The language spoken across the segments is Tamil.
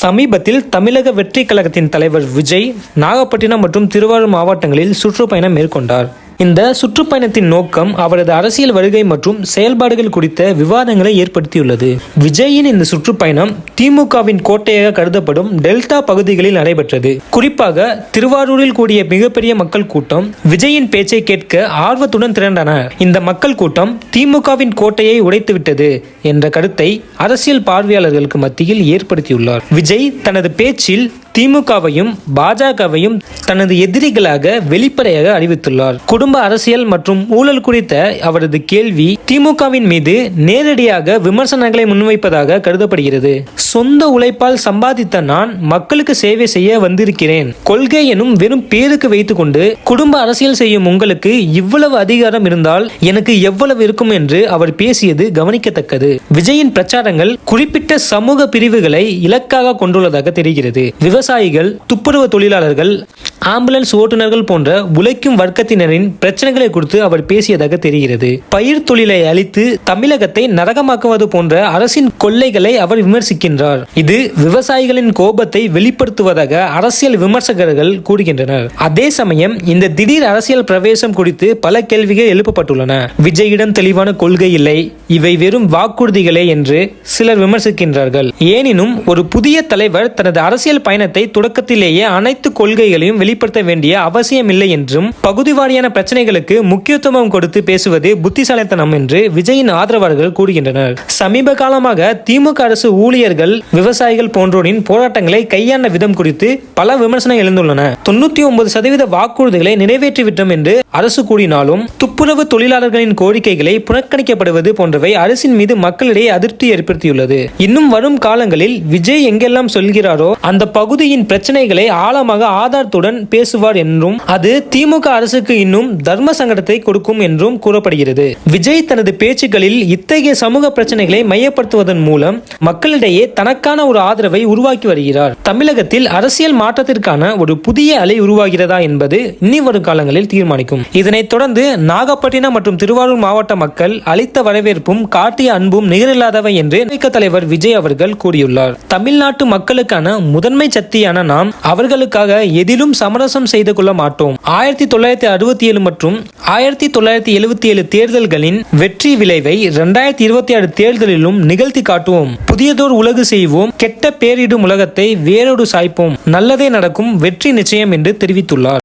சமீபத்தில் தமிழக வெற்றி கழகத்தின் தலைவர் விஜய் நாகப்பட்டினம் மற்றும் திருவாரூர் மாவட்டங்களில் சுற்றுப்பயணம் மேற்கொண்டார். இந்த சுற்றுப்பயணத்தின் நோக்கம் அவரது அரசியல் வருகை மற்றும் செயல்பாடுகள் குறித்த விவாதங்களை ஏற்படுத்தியுள்ளது. விஜயின் இந்த சுற்றுப்பயணம் திமுகவின் கோட்டையாக கருதப்படும் டெல்டா பகுதிகளில் நடைபெற்றது. குறிப்பாக திருவாரூரில் கூடிய மிகப்பெரிய மக்கள் கூட்டம் விஜயின் பேச்சை கேட்க ஆர்வத்துடன் திரண்டன. இந்த மக்கள் கூட்டம் திமுகவின் கோட்டையை உடைத்துவிட்டது என்ற கருத்தை அரசியல் பார்வையாளர்களுக்கு மத்தியில் ஏற்படுத்தியுள்ளார். விஜய் தனது பேச்சில் திமுகவையும் பாஜகவையும் தனது எதிரிகளாக வெளிப்படையாக அறிவித்துள்ளார். குடும்ப அரசியல் மற்றும் ஊழல் குறித்த அவரது கேள்வி திமுகவின் மீது நேரடியாக விமர்சனங்களை முன்வைப்பதாக கருதப்படுகிறது. சொந்த உழைப்பால் சம்பாதித்த நான் மக்களுக்கு சேவை செய்ய வந்திருக்கிறேன். கொள்கை எனும் வெறும் பேருக்கு வைத்துக்கொண்டு குடும்ப அரசியல் செய்யும் உங்களுக்கு இவ்வளவு அதிகாரம் இருந்தால் எனக்கு எவ்வளவு இருக்கும் என்று அவர் பேசியது கவனிக்கத்தக்கது. விஜயின் பிரச்சாரங்கள் குறிப்பிட்ட சமூக பிரிவுகளை இலக்காக கொண்டுள்ளதாக தெரிகிறது. விவசாயிகள் துப்புரவு தொழிலாளர்கள் ஆம்புலன்ஸ் ஓட்டுநர்கள் போன்ற உழைக்கும் வர்க்கத்தினரின் பிரச்சனைகளை குறித்து அவர் பேசியதாக தெரிகிறது. பயிர் தொழிலை அழித்து தமிழகத்தை நரகமாக்குவது போன்ற அரசின் கொள்ளைகளை அவர் விமர்சிக்கின்றார். இது விவசாயிகளின் கோபத்தை வெளிப்படுத்துவதாக அரசியல் விமர்சகர்கள் கூறுகின்றனர். அதே சமயம் இந்த திடீர் அரசியல் பிரவேசம் குறித்து பல கேள்விகள் எழுப்பப்பட்டுள்ளன. விஜயிடம் தெளிவான கொள்கை இல்லை. இவை வெறும் வாக்குறுதிகளே என்று சிலர் விமர்சிக்கின்றார்கள். ஏனினும் ஒரு புதிய தலைவர் தனது அரசியல் பயணத்தை தொடக்கத்திலேயே அனைத்து கொள்கைகளையும் வெளிப்படுத்த வேண்டிய அவசியமில்லை என்றும் பகுதி வாரியான பிரச்சனைகளுக்கு முக்கியத்துவம் கொடுத்து பேசுவது புத்திசாலித்தனம் என்று விஜயின் ஆதரவாளர்கள் கூறுகின்றனர். சமீப காலமாக திமுக அரசு ஊழியர்கள் விவசாயிகள் போன்றோரின் போராட்டங்களை கையாண்ட விதம் குறித்து பல விமர்சனம் எழுந்துள்ளன. தொண்ணூத்தி ஒன்பது சதவீத வாக்குறுதிகளை நிறைவேற்றிவிட்டோம் என்று அரசு கூறினாலும் துப்புரவு தொழிலாளர்களின் கோரிக்கைகளை புறக்கணிக்கப்படுவது போன்றவை அரசின் மீது மக்களிடையே அதிருப்தி ஏற்படுத்தியுள்ளது. இன்னும் வரும் காலங்களில் விஜய் எங்கெல்லாம் சொல்கிறாரோ அந்த பகுதியின் பிரச்சனைகளை ஆழமாக ஆதாரத்துடன் பேசுவார் என்றும் அது திமுக அரசுக்கு இன்னும் தர்ம சங்கடத்தை கொடுக்கும் என்றும் கூறப்படுகிறது. விஜய் தனது பேச்சுக்களில் இத்தகைய சமூக பிரச்சனைகளை மையப்படுத்துவதன் மூலம் மக்களிடையே தனக்கான ஒரு ஆதரவை உருவாக்கி வருகிறார். தமிழகத்தில் அரசியல் மாற்றத்திற்கான ஒரு புதிய அலை உருவாகிறதா என்பது இனி வரும் காலங்களில் தீர்மானிக்கும். இதனைத் தொடர்ந்து நாகப்பட்டினம் மற்றும் திருவாரூர் மாவட்ட மக்கள் அளித்த வரவேற்பும் காட்டிய அன்பும் நிகரில்லாதவை என்று அமெரிக்க தலைவர் விஜய் அவர்கள் கூறியுள்ளார். தமிழ்நாட்டு மக்களுக்கான முதன்மை சக்தியான நாம் அவர்களுக்காக எதிலும் சமரசம் செய்து கொள்ள மாட்டோம். ஆயிரத்தி தொள்ளாயிரத்தி அறுபத்தி ஏழு மற்றும் ஆயிரத்தி தொள்ளாயிரத்தி எழுபத்தி ஏழு தேர்தல்களின் வெற்றி விளைவை இரண்டாயிரத்தி இருபத்தி ஆறு தேர்தலிலும் நிகழ்த்தி காட்டுவோம். புதியதோர் உலகு செய்வோம். கெட்ட பேரிடும் உலகத்தை வேரோடு சாய்ப்போம். நல்லதே நடக்கும். வெற்றி நிச்சயம் என்று தெரிவித்துள்ளார்.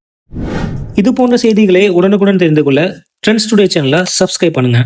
இது போன்ற செய்திகளை உடனுக்குடன் தெரிந்து கொள்ள ட்ரெண்ட்ஸ் டுடே சேனலை சப்ஸ்கிரைப் பண்ணுங்க.